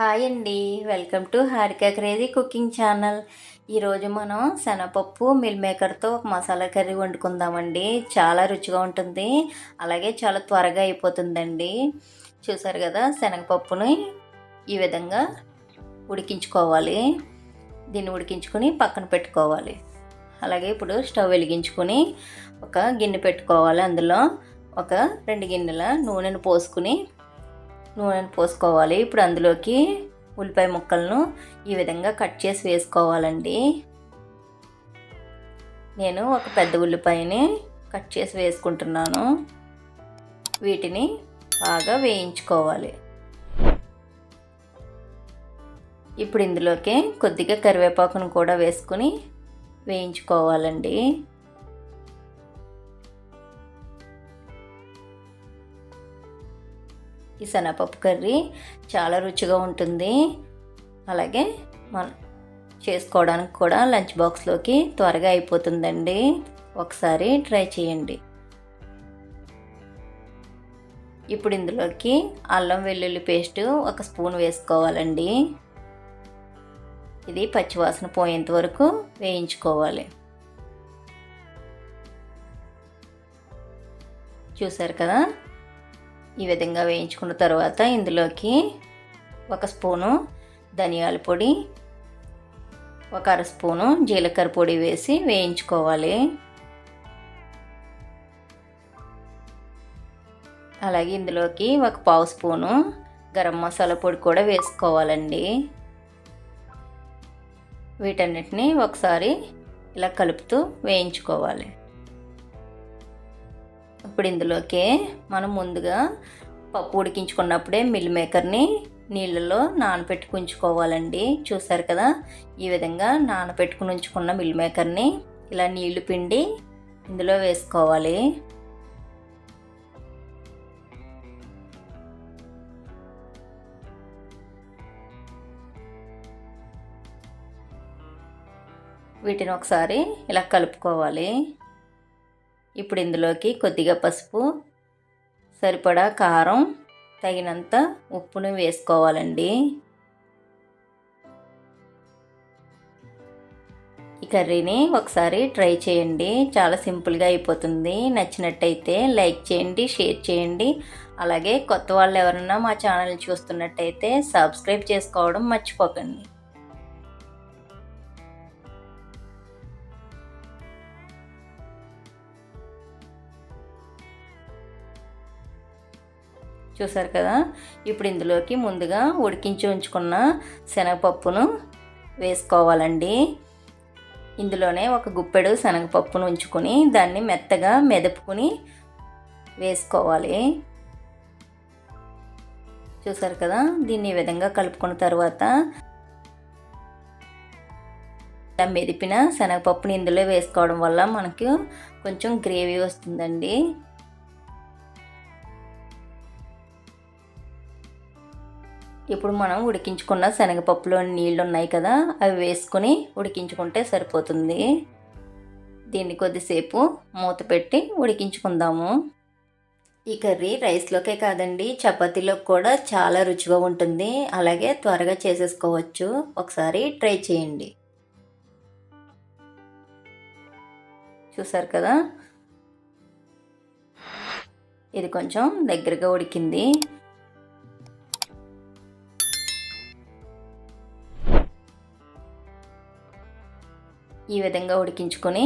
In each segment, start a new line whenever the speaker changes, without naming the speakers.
Hi అండి. Welcome to Harika crazy cooking channel. ఈరోజు మనం శనగపప్పు మిల్ మేకర్తో ఒక మసాలా కర్రీ వండుకుందామండి. చాలా రుచిగా ఉంటుంది. అలాగే చాలా త్వరగా అయిపోతుందండి. చూసారు కదా శనగపప్పుని ఈ విధంగా ఉడికించుకోవాలి. దీన్ని ఉడికించుకొని పక్కన పెట్టుకోవాలి. అలాగే ఇప్పుడు స్టవ్ వెలిగించుకొని ఒక గిన్నె పెట్టుకోవాలి. అందులో ఒక రెండు గిన్నెల నూనెను పోసుకుని నూనెను పోసుకోవాలి. ఇప్పుడు అందులోకి ఉల్లిపాయ ముక్కలను ఈ విధంగా కట్ చేసి వేసుకోవాలండి. నేను ఒక పెద్ద ఉల్లిపాయని కట్ చేసి వేసుకుంటున్నాను. వీటిని బాగా వేయించుకోవాలి. ఇప్పుడు ఇందులోకి కొద్దిగా కరివేపాకును కూడా వేసుకుని వేయించుకోవాలండి. ఈ శనగపప్పు కర్రీ చాలా రుచిగా ఉంటుంది. అలాగే మన చేసుకోవడానికి కూడా లంచ్ బాక్స్లోకి త్వరగా అయిపోతుందండి. ఒకసారి ట్రై చేయండి. ఇప్పుడు ఇందులోకి అల్లం వెల్లుల్లి పేస్ట్ ఒక స్పూన్ వేసుకోవాలండి. ఇది పచ్చివాసన పోయేంత వరకు వేయించుకోవాలి. చూసారు కదా? ఈ విధంగా వేయించుకున్న తర్వాత ఇందులోకి ఒక స్పూను ధనియాల పొడి ఒక అర స్పూను జీలకర్ర పొడి వేసి వేయించుకోవాలి. అలాగే ఇందులోకి ఒక పావు స్పూను గరం మసాలా పొడి కూడా వేసుకోవాలండి. వీటన్నిటిని ఒకసారి ఇలా కలుపుతూ వేయించుకోవాలి. ఇప్పుడు ఇందులోకి మనం ముందుగా పప్పు ఉడికించుకున్నప్పుడే మిల్ మేకర్ని నీళ్ళలో నానబెట్టుకు ఉంచుకోవాలండి చూసారు కదా? ఈ విధంగా నానబెట్టుకుని ఉంచుకున్న మిల్ మేకర్ని ఇలా నీళ్ళు పిండి ఇందులో వేసుకోవాలి. వీటిని ఒకసారి ఇలా కలుపుకోవాలి. ఇప్పుడు ఇందులోకి కొద్దిగా పసుపు సరిపడా కారం తగినంత ఉప్పును వేసుకోవాలండి. ఈ కర్రీని ఒకసారి ట్రై చేయండి. చాలా సింపుల్గా అయిపోతుంది. నచ్చినట్టయితే లైక్ చేయండి షేర్ చేయండి. అలాగే కొత్త వాళ్ళు ఎవరన్నా మా ఛానల్ చూస్తున్నట్టయితే సబ్స్క్రైబ్ చేసుకోవడం మర్చిపోకండి. చూసారు కదా? ఇప్పుడు ఇందులోకి ముందుగా ఉడికించి ఉంచుకున్న శనగపప్పును వేసుకోవాలండి. ఇందులోనే ఒక గుప్పెడు శనగపప్పును ఉంచుకొని దాన్ని మెత్తగా మెదుపుకొని వేసుకోవాలి. చూసారు కదా? దీన్ని ఈ విధంగా కలుపుకున్న తర్వాత మెదిపిన శనగపప్పుని ఇందులో వేసుకోవడం వల్ల మనకు కొంచెం గ్రేవీ వస్తుందండి. ఇప్పుడు మనం ఉడికించుకున్న శనగపప్పులో నీళ్ళు ఉన్నాయి కదా అవి వేసుకొని ఉడికించుకుంటే సరిపోతుంది. దీన్ని కొద్దిసేపు మూత పెట్టి ఉడికించుకుందాము. ఈ కర్రీ రైస్లోకే కాదండి చపాతీలోకి కూడా చాలా రుచిగా ఉంటుంది. అలాగే త్వరగా చేసేసుకోవచ్చు. ఒకసారి ట్రై చేయండి. చూసారు కదా? ఇది కొంచెం దగ్గరగా ఉడికింది. ఈ విధంగా ఉడికించుకొని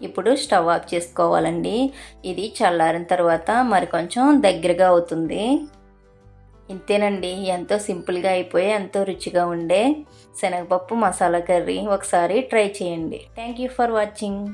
ఇప్పుడు స్టవ్ ఆఫ్ చేసుకోవాలండి. ఇది చల్లారిన తర్వాత మరి కొంచెం దగ్గరగా అవుతుంది. ఇంతేనండి ఎంతో సింపుల్గా అయిపోయి ఎంతో రుచిగా ఉండే శనగపప్పు మసాలా కర్రీ ఒకసారి ట్రై చేయండి. Thank you for watching.